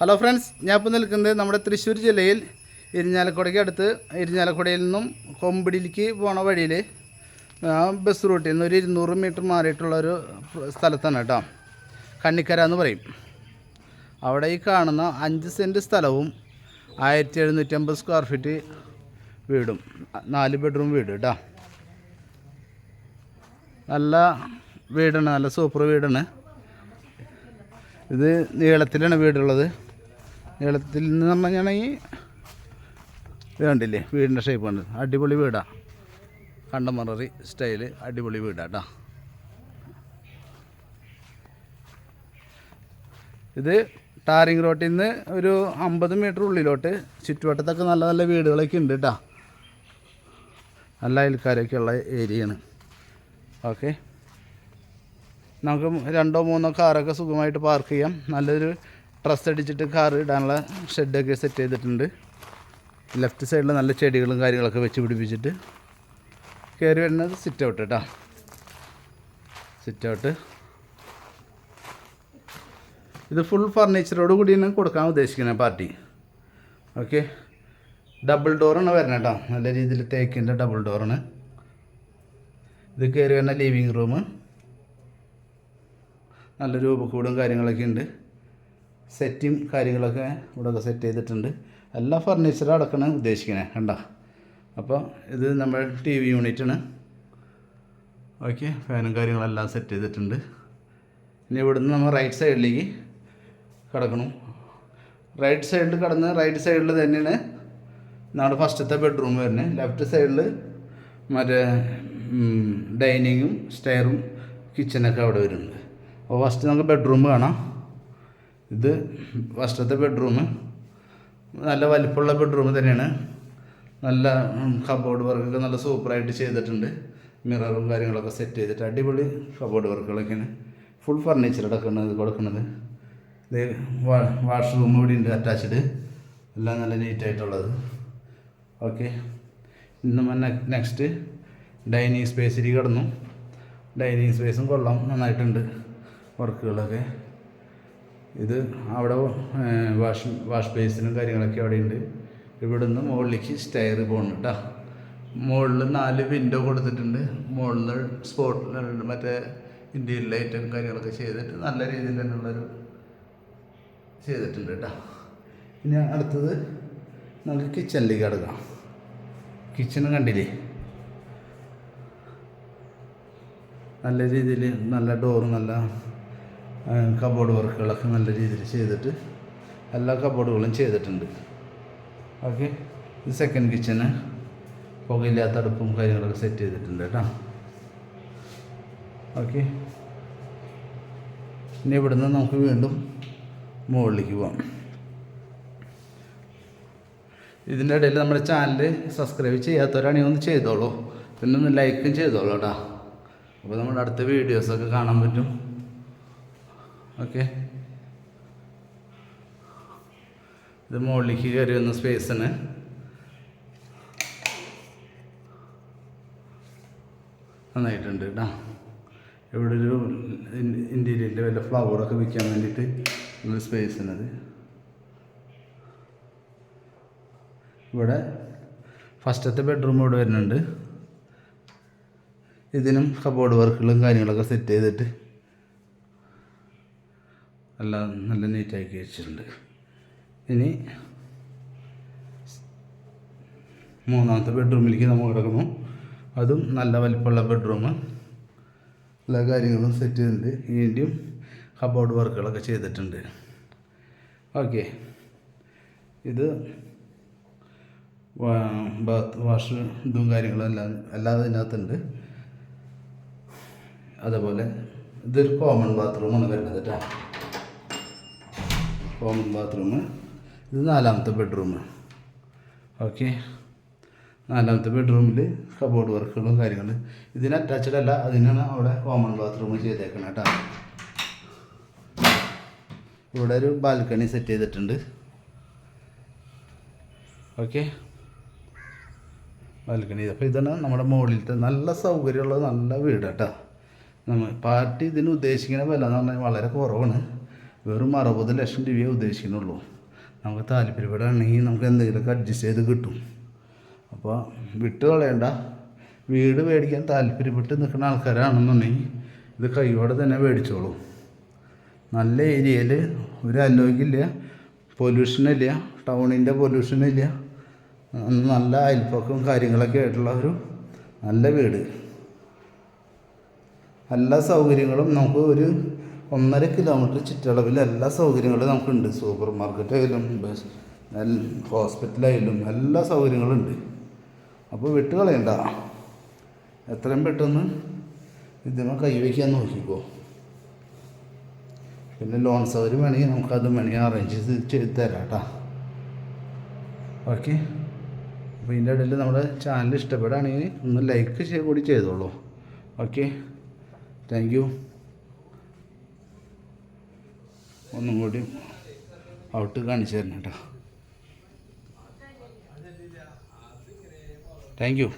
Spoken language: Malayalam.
ഹലോ ഫ്രണ്ട്സ് ഞാൻ ഇപ്പോൾ നിൽക്കുന്നത് നമ്മുടെ തൃശ്ശൂർ ജില്ലയിൽ ഇരിഞ്ഞാലക്കുടയ്ക്ക് അടുത്ത്. ഇരിഞ്ഞാലക്കുടയിൽ നിന്നും കൊമ്പിടിയിലേക്ക് പോണ വഴിയിൽ ബസ് റൂട്ടിൽ നിന്ന് ഒരു ഇരുന്നൂറ് മീറ്റർ മാറിയിട്ടുള്ള ഒരു സ്ഥലത്താണ് കേട്ടോ. കണ്ണിക്കര എന്ന് പറയും. അവിടെ ഈ കാണുന്ന അഞ്ച് സെന്റ് സ്ഥലവും ആയിരത്തി എഴുന്നൂറ്റമ്പത് സ്ക്വയർ ഫീറ്റ് വീടും നാല് ബെഡ്റൂം വീട് കേട്ടോ. നല്ല വീടാണ് നല്ല സൂപ്പർ വീടാണ്. ഇത് നീളത്തിലാണ് വീടുള്ളത്. നീളത്തിൽ നിന്ന് പറഞ്ഞു കഴിഞ്ഞാണെങ്കിൽ ഇത് കണ്ടില്ലേ? വീടിന്റെ ഷേപ്പ് കണ്ട്. അടിപൊളി വീടാണ് കണ്ടമറി സ്റ്റൈൽ അടിപൊളി വീടാ കേട്ടോ ഇത് ടാറിങ് റോട്ടിൽ നിന്ന് ഒരു അമ്പത് മീറ്റർ ഉള്ളിലോട്ട് ചുറ്റുവട്ടത്തൊക്കെ നല്ല നല്ല വീടുകളൊക്കെ ഉണ്ട് കേട്ടോ നല്ല അയൽക്കാരൊക്കെ ഉള്ള ഏരിയയാണ് ഓക്കെ നമുക്ക് രണ്ടോ മൂന്നോ കാറൊക്കെ സുഖമായിട്ട് പാർക്ക് ചെയ്യാം. നല്ലൊരു ഡ്രസ് അടിച്ചിട്ട് കാർ ഇടാനുള്ള ഷെഡൊക്കെ സെറ്റ് ചെയ്തിട്ടുണ്ട്. ലെഫ്റ്റ് സൈഡിൽ നല്ല ചെടികളും കാര്യങ്ങളൊക്കെ വെച്ച് പിടിപ്പിച്ചിട്ട് കയറി വരുന്നത് സിറ്റ് ഔട്ട് കേട്ടോ സിറ്റ് ഔട്ട് ഇത് ഫുൾ ഫർണിച്ചറോട് കൂടിയാണ് കൊടുക്കാൻ ഉദ്ദേശിക്കുന്നത് പാർട്ടി ഓക്കെ ഡബിൾ ഡോറാണ് വരുന്നത് കേട്ടോ നല്ല രീതിയിൽ തേക്കിന്റെ ഡബിൾ ഡോറാണ് ഇത് കയറി വരുന്ന ലിവിങ് റൂം നല്ല രൂപക്കൂടും കാര്യങ്ങളൊക്കെ ഉണ്ട്. സെറ്റും കാര്യങ്ങളൊക്കെ ഇവിടെ സെറ്റ് ചെയ്തിട്ടുണ്ട്. എല്ലാ ഫർണിച്ചറും അടക്കണ ഉദ്ദേശിക്കണേ കണ്ട? അപ്പോൾ ഇത് നമ്മൾ ടി വി യൂണിറ്റാണ് ഓക്കെ ഫാനും കാര്യങ്ങളെല്ലാം സെറ്റ് ചെയ്തിട്ടുണ്ട്. ഇനി ഇവിടുന്ന് നമ്മൾ റൈറ്റ് സൈഡിലേക്ക് കിടക്കണം. റൈറ്റ് സൈഡിൽ കിടന്ന് റൈറ്റ് സൈഡിൽ തന്നെയാണ് നമ്മുടെ ഫസ്റ്റത്തെ ബെഡ്റൂം വരുന്നത്. ലെഫ്റ്റ് സൈഡിൽ മറ്റേ ഡൈനിങ്ങും സ്റ്റെയറും കിച്ചനൊക്കെ അവിടെ വരുന്നുണ്ട്. അപ്പോൾ ഫസ്റ്റ് നമുക്ക് ബെഡ്റൂം കാണാം. ഇത് ഫസ്റ്റത്തെ ബെഡ്റൂം. നല്ല വലിപ്പമുള്ള ബെഡ്റൂം തന്നെയാണ്. നല്ല കബോർഡ് വർക്കൊക്കെ നല്ല സൂപ്പറായിട്ട് ചെയ്തിട്ടുണ്ട്. മിററും കാര്യങ്ങളൊക്കെ സെറ്റ് ചെയ്തിട്ട് അടിപൊളി കബോർഡ് വർക്കുകളൊക്കെയാണ് ഫുൾ ഫർണിച്ചർ അടക്കുന്നത് കൊടുക്കുന്നത് ഇത് വാഷ്റൂം കൂടി ഉണ്ട് അറ്റാച്ച്ഡ് എല്ലാം നല്ല നീറ്റായിട്ടുള്ളത് ഓക്കെ ഇന്ന് നെക്സ്റ്റ് ഡൈനിങ് സ്പേസിൽ കിടന്നു. ഡൈനിങ് സ്പേസും കൊള്ളാം. നന്നായിട്ടുണ്ട് വർക്കുകളൊക്കെ ഇത് അവിടെ വാഷ് വാഷ് ബേസിനും കാര്യങ്ങളൊക്കെ അവിടെ ഉണ്ട്. ഇവിടുന്ന് മുകളിലേക്ക് സ്റ്റെയർ കേട്ടോ മുകളിൽ നാല് വിൻഡോ കൊടുത്തിട്ടുണ്ട്. മുകളിൽ സ്പോട്ട് മറ്റേ ഇന്ത്യൻ ലൈറ്റും കാര്യങ്ങളൊക്കെ ചെയ്തിട്ട് നല്ല രീതിയിൽ തന്നെയുള്ളൊരു ചെയ്തിട്ടുണ്ട് കേട്ടോ ഇനി അടുത്തത് നമുക്ക് കിച്ചണിലേക്ക് കിടക്കാം. കിച്ചൺ കണ്ടില്ലേ? നല്ല രീതിയിൽ നല്ല ഡോറും നല്ല കബോർഡ് വർക്കുകളൊക്കെ നല്ല രീതിയിൽ ചെയ്തിട്ട് എല്ലാ കബോർഡുകളും ചെയ്തിട്ടുണ്ട്. ഓക്കെ ഇത് സെക്കൻഡ് കിച്ചന് പുകയില്ലാത്ത അടുപ്പും കാര്യങ്ങളൊക്കെ സെറ്റ് ചെയ്തിട്ടുണ്ട് കേട്ടോ. ഓക്കെ ഇനി ഇവിടുന്ന് നമുക്ക് വീണ്ടും മുകളിലേക്ക് പോകാം ഇതിന്റെ ഇടയിൽ നമ്മുടെ ചാനൽ സബ്സ്ക്രൈബ് ചെയ്യാത്തവരാണെങ്കിൽ ഒന്ന് ചെയ്തോളൂ. പിന്നെ ഒന്ന് ലൈക്കും ചെയ്തോളൂ കേട്ടോ. അപ്പോൾ നമ്മുടെ അടുത്ത വീഡിയോസൊക്കെ കാണാൻ പറ്റും. ഓക്കെ. ഇത് മുകളിലേക്ക് കയറി വന്ന സ്പേസിന് നന്നായിട്ടുണ്ട് കേട്ടോ ഇവിടെ ഒരു ഇന്റീരിയറിന്റെ വല്ല ഫ്ലവറൊക്കെ വിൽക്കാൻ വേണ്ടിയിട്ട് ഒരു സ്പേസിനത് ഇവിടെ ഫസ്റ്റത്തെ ബെഡ്റൂം ഇവിടെ വരുന്നുണ്ട്. ഇതിനും കബോർഡ് വർക്കുകളും കാര്യങ്ങളൊക്കെ സെറ്റ് ചെയ്തിട്ട് എല്ലാം നല്ല നീറ്റാക്കി വെച്ചിട്ടുണ്ട്. ഇനി മൂന്നാമത്തെ ബെഡ്റൂമിലേക്ക് നമ്മൾ കിടക്കുന്നു. അതും നല്ല വലിപ്പമുള്ള ബെഡ്റൂം എല്ലാ കാര്യങ്ങളും സെറ്റ് ചെയ്തിട്ടുണ്ട്. ഇതിന്റെയും കബോർഡ് വർക്കുകളൊക്കെ ചെയ്തിട്ടുണ്ട്. ഓക്കെ ഇത് ബാത്ത് വാഷ് ഇതും കാര്യങ്ങളും എല്ലാം എല്ലാം ഇതിനകത്തുണ്ട് അതേപോലെ ഇതൊരു കോമൺ ബാത്റൂമാണ് വരുന്നത് കേട്ടോ കോമൺ ബാത്റൂം ഇത് നാലാമത്തെ ബെഡ്റൂം ഓക്കെ നാലാമത്തെ ബെഡ്റൂമിൽ കബോർഡ് വർക്കുകളും കാര്യങ്ങളും. ഇതിന് അറ്റാച്ച്ഡ് അല്ല അതിനാണ് അവിടെ കോമൺ ബാത്റൂം ചെയ്തേക്കണം കേട്ടോ ഇവിടെ ഒരു ബാൽക്കണി സെറ്റ് ചെയ്തിട്ടുണ്ട്. ഓക്കെ ബാൽക്കണി അപ്പോൾ ഇതാണ് നമ്മുടെ മുകളിലത്തെ നല്ല സൗകര്യമുള്ള നല്ല വീട് കേട്ടോ നമ്മൾ പാർട്ടി ഇതിന് ഉദ്ദേശിക്കുന്ന വില എന്ന് പറഞ്ഞാൽ വളരെ കുറവാണ്. വെറും അറുപത് ലക്ഷം രൂപയെ ഉദ്ദേശിക്കുന്നുള്ളൂ. നമുക്ക് താല്പര്യപ്പെടുകയാണെങ്കിൽ നമുക്ക് എന്തെങ്കിലുമൊക്കെ അഡ്ജസ്റ്റ് ചെയ്ത് കിട്ടും. അപ്പോൾ വിട്ട് കളയണ്ട. വീട് മേടിക്കാൻ താല്പര്യപ്പെട്ട് നിൽക്കുന്ന ആൾക്കാരാണെന്നുണ്ടെങ്കിൽ ഇത് കൈയോടെ തന്നെ മേടിച്ചോളൂ. നല്ല ഏരിയയിൽ ഒരു അലോഗ്യമില്ല പൊല്യൂഷനില്ല ടൗണിന്റെ പൊല്യൂഷനില്ല നല്ല അയൽപ്പക്കവും കാര്യങ്ങളൊക്കെ ആയിട്ടുള്ള ഒരു നല്ല വീട്. എല്ലാ സൗകര്യങ്ങളും നമുക്ക് ഒരു ഒന്നര കിലോമീറ്റർ ചുറ്റളവിൽ എല്ലാ സൗകര്യങ്ങളും നമുക്കുണ്ട്. സൂപ്പർ മാർക്കറ്റായാലും ബസ് ഹോസ്പിറ്റലായാലും എല്ലാ സൗകര്യങ്ങളും ഉണ്ട്. അപ്പോൾ വിട്ട് കളയണ്ട എത്രയും പെട്ടെന്ന് ഇതിനെ കൈവയ്ക്കാൻ നോക്കിക്കോ. പിന്നെ ലോൺ സൗകര്യം വേണമെങ്കിൽ നമുക്കത് വേണമെങ്കിൽ അറേഞ്ച് ചെയ്ത് തരാം കേട്ടോ ഓക്കെ അപ്പോൾ ഇതിന്റെ ഇടയിൽ നമ്മുടെ ചാനൽ ഇഷ്ടപ്പെടുകയാണെങ്കിൽ ഒന്ന് ലൈക്ക് കൂടി ചെയ്തോളൂ. ഓക്കെ താങ്ക് യു ഒന്നും കൂടി ഔട്ട് കാണിച്ചു തരണം കേട്ടോ. Thank you